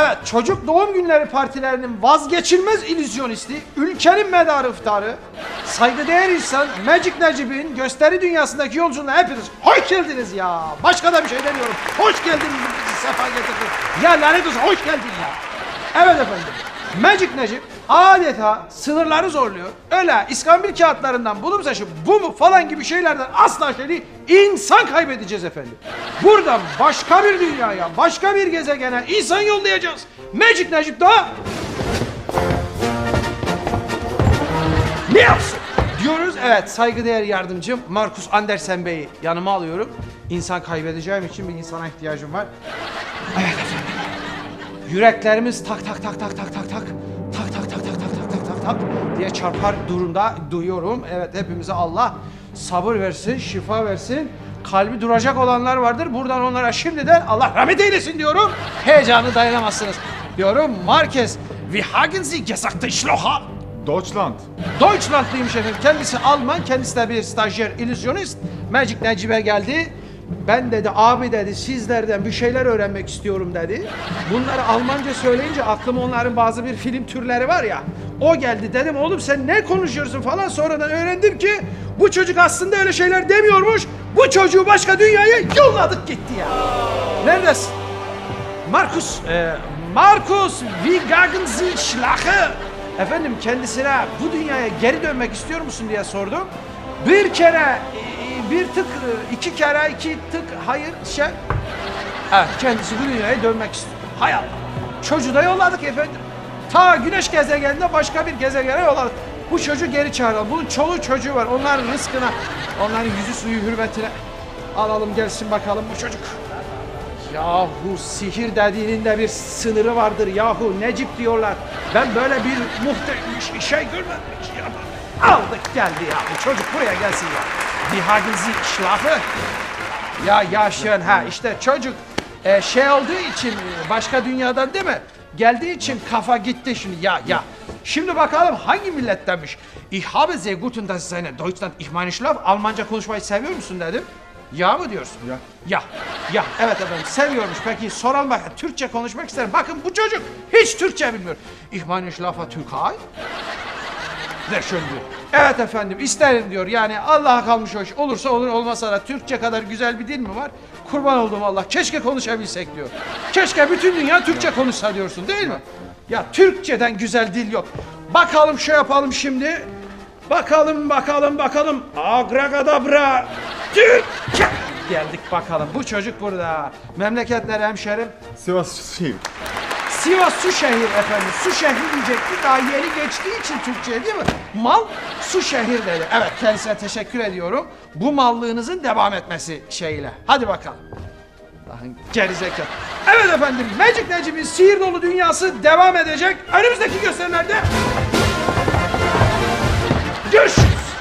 Evet, çocuk doğum günleri partilerinin vazgeçilmez illüzyonisti, ülkenin medarı iftarı, saygıdeğer insan Magic Necip'in gösteri dünyasındaki yolculuğuna hepiniz hoş geldiniz ya. Başka da bir şey demiyorum. Hoş geldin, sefa getirdin. Ya lanet olsun, hoş geldin ya. Evet efendim, Magic Necip adeta sınırları zorluyor. Öyle iskambil kağıtlarından bulum saçı bu mu falan gibi şeylerden asla şey değil. İnsan kaybedeceğiz efendim. Buradan başka bir dünyaya, başka bir gezegene insan yollayacağız. Magic Necip daha ne yapsın? Diyoruz evet saygıdeğer yardımcım Markus Andersen Bey'i yanıma alıyorum. İnsan kaybedeceğim için bir insana ihtiyacım var. Evet efendim. Yüreklerimiz tak tak tak tak tak tak tak tak diye çarpar durumda duyuyorum. Evet hepimize Allah sabır versin, şifa versin. Kalbi duracak olanlar vardır. Buradan onlara şimdiden Allah rahmet eylesin diyorum. Heyecanı dayanamazsınız diyorum. Marquez, wie hagen Sie gesagt, Schlocher? Deutschland. Deutschlandlıymış efendim. Kendisi Alman, kendisi de bir stajyer, illüzyonist. Magic Necip'e geldi. Ben dedi abi dedi sizlerden bir şeyler öğrenmek istiyorum dedi. Bunları Almanca söyleyince aklıma onların bazı bir film türleri var ya. O geldi dedim oğlum sen ne konuşuyorsun falan sonradan öğrendim ki bu çocuk aslında öyle şeyler demiyormuş. Bu çocuğu başka dünyaya yolladık gitti ya. Neredesin? Markus, e, Markus, wie gagen Sie Schlache? Efendim kendisine bu dünyaya geri dönmek istiyor musun diye sordum. Bir kere, e, bir tık, e, iki kere, iki tık, hayır şey. Evet, kendisi bu dünyaya dönmek istiyor. Hay Allah. Çocuğu da yolladık efendim. Ta güneş gezegeninde başka bir gezegene yolladık. Bu çocuğu geri çağıralım. Bunun çoluğu çocuğu var. Onların rızkına, onların yüzü suyu hürmetine alalım gelsin bakalım bu çocuk. Yahu sihir dediğinin de bir sınırı vardır yahu Necip diyorlar. Ben böyle bir muhteşem şey görmedim hiç ya. Aldık geldi ya çocuk buraya gelsin ya. Haben Sie Schlafe? Ya yaşayan ha işte çocuk e, şey olduğu için e, başka dünyadan değil mi? Geldiği için kafa gitti şimdi ya ya. Şimdi bakalım hangi millettenmiş? Ich habe sehr guten das ist eine Deutschland ich meine Schlaf. Almanca konuşmayı seviyor musun dedim. Ya mı diyorsun? Ya. Ya, ya evet efendim seviyormuş. Peki soralım bak Türkçe konuşmak isterim. Bakın bu çocuk hiç Türkçe bilmiyor. Ich meine Schlafa Türkei. Diyor. Evet efendim isterim diyor. Yani Allah'a kalmış hoş. Olursa olur olmasa da Türkçe kadar güzel bir dil mi var? Kurban olduğum Allah. Keşke konuşabilsek diyor. Keşke bütün dünya Türkçe konuşsa diyorsun değil mi? Ya Türkçeden güzel dil yok. Bakalım şey yapalım şimdi. Bakalım bakalım bakalım. Agragadabra. Türkçe. Geldik bakalım. Bu çocuk burada. Memleket nere hemşerim? Sivas şehir. Sivas su şehir efendim. Su şehri diyecekti. Daha yeni geçtiği için Türkçe değil mi? Mal su şehir dedi. Evet kendisine teşekkür ediyorum. Bu mallığınızın devam etmesi şeyle. Hadi bakalım. Allah'ın. Evet efendim Magic Necip'in sihir dolu dünyası devam edecek. Önümüzdeki gösterilerde görüşürüz.